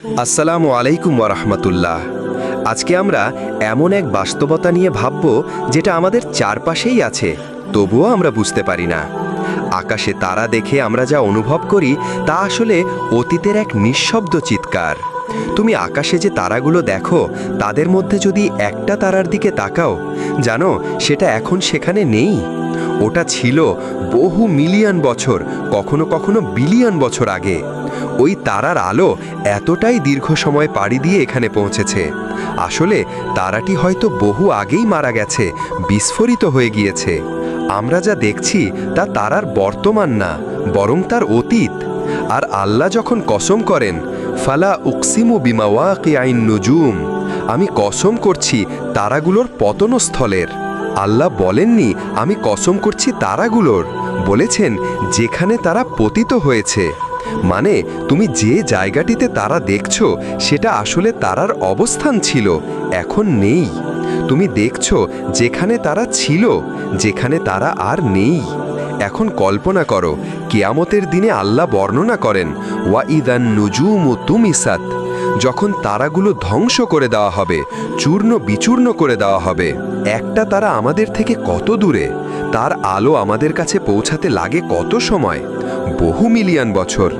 আসসালামু আলাইকুম ওরহমতুল্লাহ আজকে আমরা এমন এক বাস্তবতা নিয়ে ভাবব যেটা আমাদের চারপাশেই আছে, তবুও আমরা বুঝতে পারি না। আকাশে তারা দেখে আমরা যা অনুভব করি তা আসলে অতীতের এক নিঃশব্দ চিৎকার। তুমি আকাশে যে তারাগুলো দেখো, তাদের মধ্যে যদি একটা তারার দিকে তাকাও, জানো সেটা এখন সেখানে নেই। ওটা ছিল বহু মিলিয়ন বছর, কখনো কখনো বিলিয়ন বছর আগে। ওই তারার আলো এতটাই দীর্ঘ সময় পাড়ি দিয়ে এখানে পৌঁছেছে। আসলে তারাটি হয়তো বহু আগেই মারা গেছে, বিস্ফোরিত হয়ে গিয়েছে। আমরা যা দেখছি তা তারার বর্তমান না, বরং তার অতীত। আর আল্লাহ যখন কসম করেন, ফালা উকসিমু বিমাওয়াকি আইন নুজুম, আমি কসম করছি তারাগুলোর পতনস্থলের। আল্লাহ বলেননি, আমি কসম করছি তারাগুলোর। বলেছেন, যেখানে তারা পতিত হয়েছে। মানে তুমি যে জায়গাটিতে তারা দেখছ, সেটা আসলে তারার অবস্থান ছিল, এখন নেই। তুমি দেখছ, যেখানে তারা ছিল, যেখানে তারা আর নেই। এখন কল্পনা করো, কেয়ামতের দিনে আল্লাহ বর্ণনা করেন, ওয়া ইদান নুজুম তুমিসাত। যখন তারাগুলো ধ্বংস করে দেওয়া হবে, চূর্ণ বিচূর্ণ করে দেওয়া হবে, একটা তারা আমাদের থেকে কত দূরে? তার আলো আমাদের কাছে পৌঁছাতে লাগে কত সময়? বহু মিলিয়ন বছর।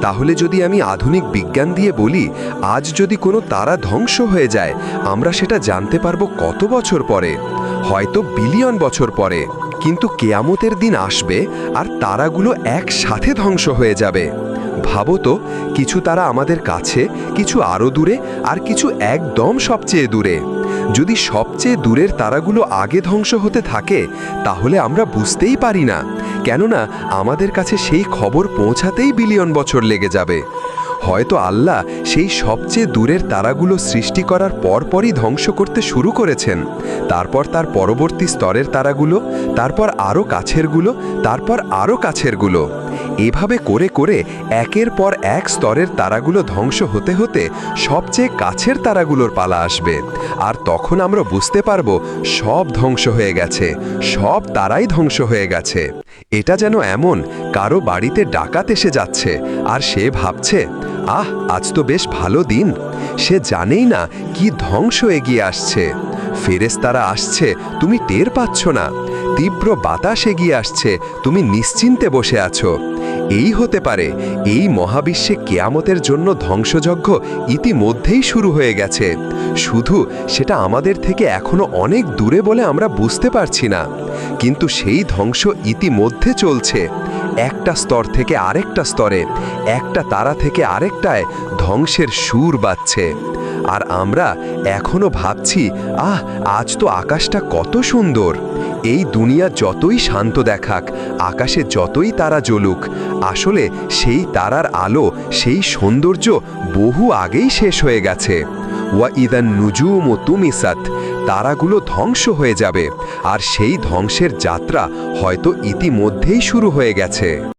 তাহলে যদি আমি আধুনিক বিজ্ঞান দিয়ে বলি, আজ যদি কোনো তারা ধ্বংস হয়ে যায়, আমরা সেটা জানতে পারব কত বছর পরে? হয়তো বিলিয়ন বছর পরে। কিন্তু কেয়ামতের দিন আসবে আর তারাগুলো একসাথে ধ্বংস হয়ে যাবে। ভাবো তো, কিছু তারা আমাদের কাছে, কিছু আরও দূরে, আর কিছু একদম সবচেয়ে দূরে। যদি সবচেয়ে দূরের তারাগুলো আগে ধ্বংস হতে থাকে, তাহলে আমরা বুঝতেই পারি না। কেননা, আমাদের কাছে সেই খবর পৌঁছাতেই বিলিয়ন বছর লেগে যাবে। হয়তো আল্লাহ সেই সবচেয়ে দূরের তারাগুলো সৃষ্টি করার পরপরই ধ্বংস করতে শুরু করেছেন। তারপর তার পরবর্তী স্তরের তারাগুলো, তারপর আরও কাছেরগুলো, তারপর আরও কাছেরগুলো। এভাবে করে করে একের পর এক স্তরের তারাগুলো ধ্বংস হতে হতে সবচেয়ে কাছের তারাগুলোর পালা আসবে। আর তখন আমরা বুঝতে পারব সব ধ্বংস হয়ে গেছে, সব তারাই ধ্বংস হয়ে গেছে। এটা যেন এমন, কারও বাড়িতে ডাকাত এসে যাচ্ছে, আর সে ভাবছে, আহ, আজ তো বেশ ভালো দিন। সে জানেই না কি ধ্বংস এগিয়ে আসছে। ফেরেস্তারা আসছে, তুমি টের পাচ্ছ না। তীব্র বাতাস এগিয়ে আসছে, তুমি নিশ্চিন্তে বসে আছো। এই হতে পারে, এই মহাবিশ্বে কেয়ামতের জন্য ধ্বংসযজ্ঞ ইতিমধ্যেই শুরু হয়ে গেছে। শুধু সেটা আমাদের থেকে এখনও অনেক দূরে বলে আমরা বুঝতে পারছি না। কিন্তু সেই ধ্বংস ইতিমধ্যে চলছে। একটা স্তর থেকে আরেকটা স্তরে, একটা তারা থেকে আরেকটায় ধ্বংসের সুর বাজছে। আর আমরা এখনও ভাবছি, আহ, আজ তো আকাশটা কত সুন্দর। এই দুনিয়া যতই শান্ত দেখাক, আকাশে যতই তারা জ্বলুক, আসলে সেই তারার আলো, সেই সৌন্দর্য বহু আগেই শেষ হয়ে গেছে। ওয়া ইদান নুজুম ও তুমিসাত, তারাগুলো ধ্বংস হয়ে যাবে। আর সেই ধ্বংসের যাত্রা হয়তো ইতিমধ্যেই শুরু হয়ে গেছে।